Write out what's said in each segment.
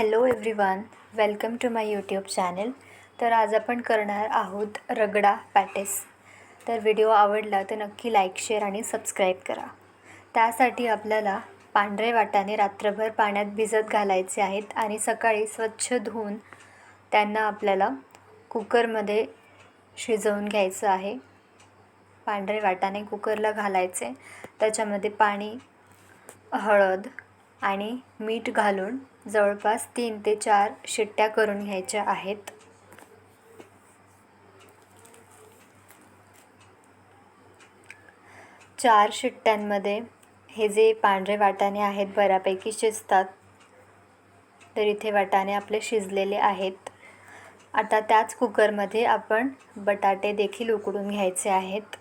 Hello everyone welcome to my YouTube channel तर आज आपण करणार आहोत रगडा पॅटेस. तर व्हिडिओ आवडला तर नक्की लाईक शेअर आणि सबस्क्राईब करा. त्यासाठी आपल्याला पांढरे वाटाने रात्रभर पाण्यात भिजत घालायचे आहेत आणि सकाळी स्वच्छ धुवून त्यांना आपल्याला कुकरमध्ये शिजवून घ्यायचं आहे. पांढरे वाटाणे कुकरला घालायचे. त्याच्यामध्ये पाणी हळद आणि मीठ घालून जवळपास तीन ते चार शिट्ट्या करून घ्यायच्या आहेत. चार शिट्ट्यांमध्ये हे जे पांढरे वाटाणे आहेत बऱ्यापैकी शिजतात. तर इथे वाटाणे आपले शिजलेले आहेत. आता त्याच कुकरमध्ये आपण बटाटे देखील उकडून घ्यायचे आहेत.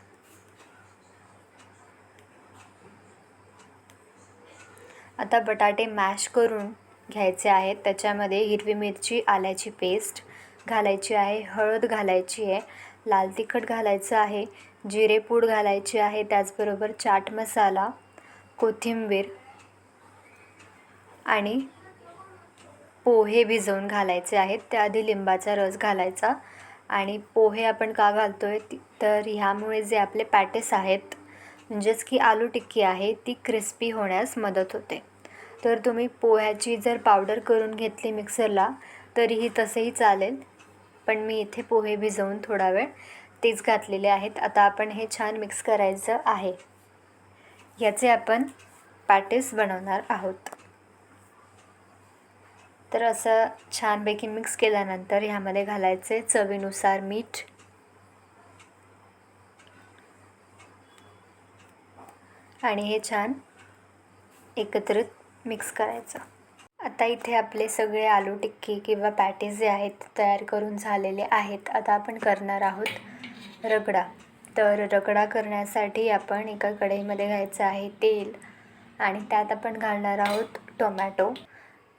आता बटाटे मॅश करून घ्यायचे आहेत. त्याच्यामध्ये हिरवी मिरची आल्याची पेस्ट घालायची आहे हळद घालायची आहे लाल तिखट घालायचं आहे जिरेपूड घालायची आहे त्याचबरोबर चाट मसाला कोथिंबीर आणि पोहे भिजवून घालायचे आहेत. त्याआधी लिंबाचा रस घालायचा आणि पोहे आपण का घालतो आहे तर ह्यामुळे जे आपले पॅटेस आहेत म्हणजेच की आलू टिक्की आहे ती क्रिस्पी होण्यास मदत होते. तर तुम्ही पोह्याची जर पावडर करून घेतली मिक्सरला तरीही तसंही चालेल. पण मी इथे पोहे भिजवून थोडा वेळ तेच घातलेले आहेत. आता आपण हे छान मिक्स करायचं आहे. याचे आपण पॅटेस बनवणार आहोत. तर असं छानपैकी मिक्स केल्यानंतर ह्यामध्ये घालायचे चवीनुसार मीठ आणि हे छान एकत्रित मिक्स करायचं. आता इथे आपले सगळे आलू टिक्की किंवा पॅटीस जे आहेत तयार करून झालेले आहेत. आता आपण करणार आहोत रगडा. तर रगडा करण्यासाठी आपण एका कढईमध्ये घ्यायचं आहे तेल आणि त्यात आपण घालणार आहोत टोमॅटो.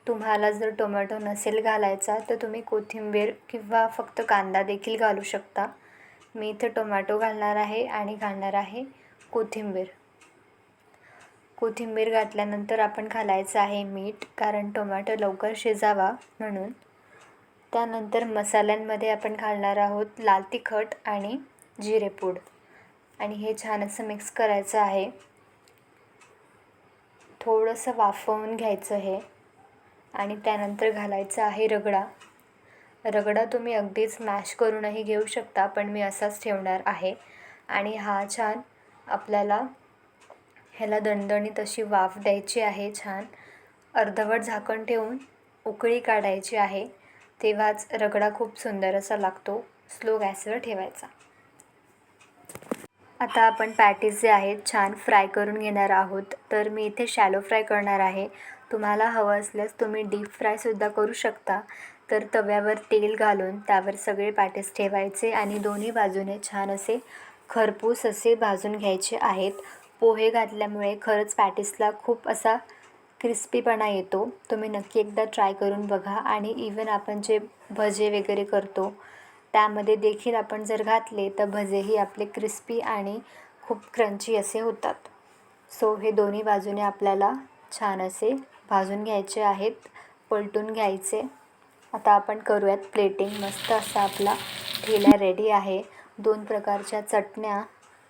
तुम्हाला जर टोमॅटो नसेल घालायचा तर तुम्ही कोथिंबीर किंवा फक्त कांदा देखील घालू शकता. मी इथे टोमॅटो घालणार आहे आणि घालणार आहे कोथिंबीर. कोथिंबीर घातल्यानंतर आपण घालायचं आहे मीठ कारण टोमॅटो लवकर शिजावा म्हणून. त्यानंतर मसाल्यांमध्ये आपण घालणार आहोत लाल तिखट आणि जिरेपूड आणि हे छान असं मिक्स करायचं आहे. थोडंसं वाफवून घ्यायचं हे. आणि त्यानंतर घालायचं आहे रगडा. रगडा तुम्ही अगदीच मॅश करूनही घेऊ शकता पण मी असाच ठेवणार आहे. आणि हा छान आपल्याला ह्याला दणदणीत अशी वाफ द्यायची आहे छान. अर्धवट झाकण ठेवून उकळी काढायची आहे. तेव्हाच रगडा खूप सुंदर असा लागतो. स्लो गॅसवर ठेवायचा. आता आपण पॅटीस जे आहेत छान फ्राय करून घेणार आहोत. तर मी इथे शॅलो फ्राय करणार आहे. तुम्हाला हवं असल्यास तुम्ही डीप फ्रायसुद्धा करू शकता. तर तव्यावर तेल घालून त्यावर सगळे पॅटीस ठेवायचे आणि दोन्ही बाजूने छान असे खरपूस असे भाजून घ्यायचे आहेत. पोहे घातल्यामुळे खरंच पॅटिसला खूप असा क्रिस्पीपणा येतो. तुम्ही नक्की एकदा ट्राय करून बघा आणि इवन आपण जे भजे वगैरे करतो त्यामध्ये देखील आपण जर घातले तर भजेही आपले क्रिस्पी आणि खूप क्रंची असे होतात. सो हे दोन्ही बाजूने आपल्याला छान असे भाजून घ्यायचे आहेत पलटून घ्यायचे. आता आपण करूयात प्लेटिंग मस्त असा आपला ठेला रेडी आहे. दोन प्रकारच्या चटण्या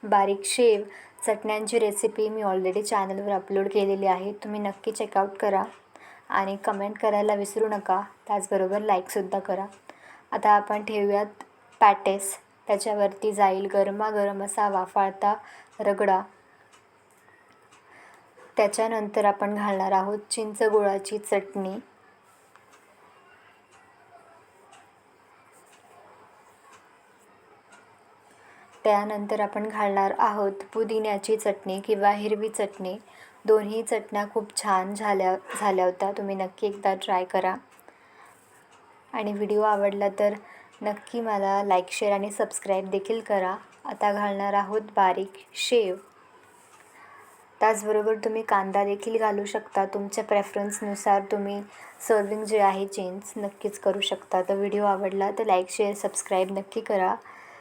बारीक शेव चटण्यांची रेसिपी मी ऑलरेडी चॅनलवर अपलोड केलेली आहे. तुम्ही नक्की चेकआउट करा आणि कमेंट करायला विसरू नका. त्याचबरोबर लाईकसुद्धा करा. आता आपण ठेवूयात पॅटेस त्याच्यावरती जाईल गरमागरम असा वाफाळता रगडा. त्याच्यानंतर आपण घालणार आहोत चिंच गुळाची चटणी. त्यानंतर आपण घालणार आहोत पुदिन्याची चटणी किंवा हिरवी चटणी. दोन्ही चटण्या खूप छान झाल्या झाल्या होत्या. तुम्ही नक्की एकदा ट्राय करा. आणि व्हिडिओ आवडला तर नक्की मला लाईक शेअर आणि सबस्क्राईब देखील करा. आता घालणार आहोत बारीक शेव. त्याचबरोबर तुम्ही कांदा देखील घालू शकता. तुमच्या प्रेफरन्सनुसार तुम्ही सर्विंग जे आहे चेंज नक्कीच करू शकता. तर व्हिडिओ आवडला तर लाईक शेअर सबस्क्राईब नक्की करा.